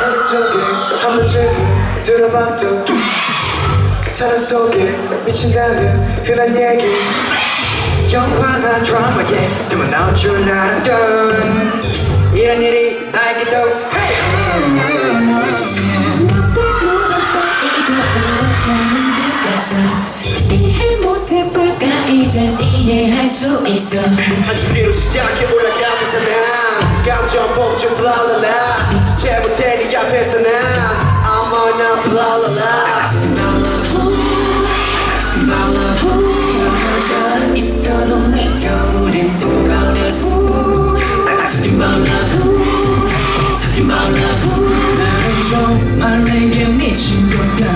한 번쯤 들어봤던 사랑 속에 미친다는 흔한 얘기. 영화나 드라마에 숨어 나올 줄 알았던 이런 일이 나에게도! 이해 못해볼까? 이젠 이해할 수 있어. 한줄 위로 시작해 올라가서 사랑 감정 복좀 블라라라. 잘못해 네 앞에서 난 아무나 블라라라. up 랄랄라 말라고. 나는 정말 내게 미친 거야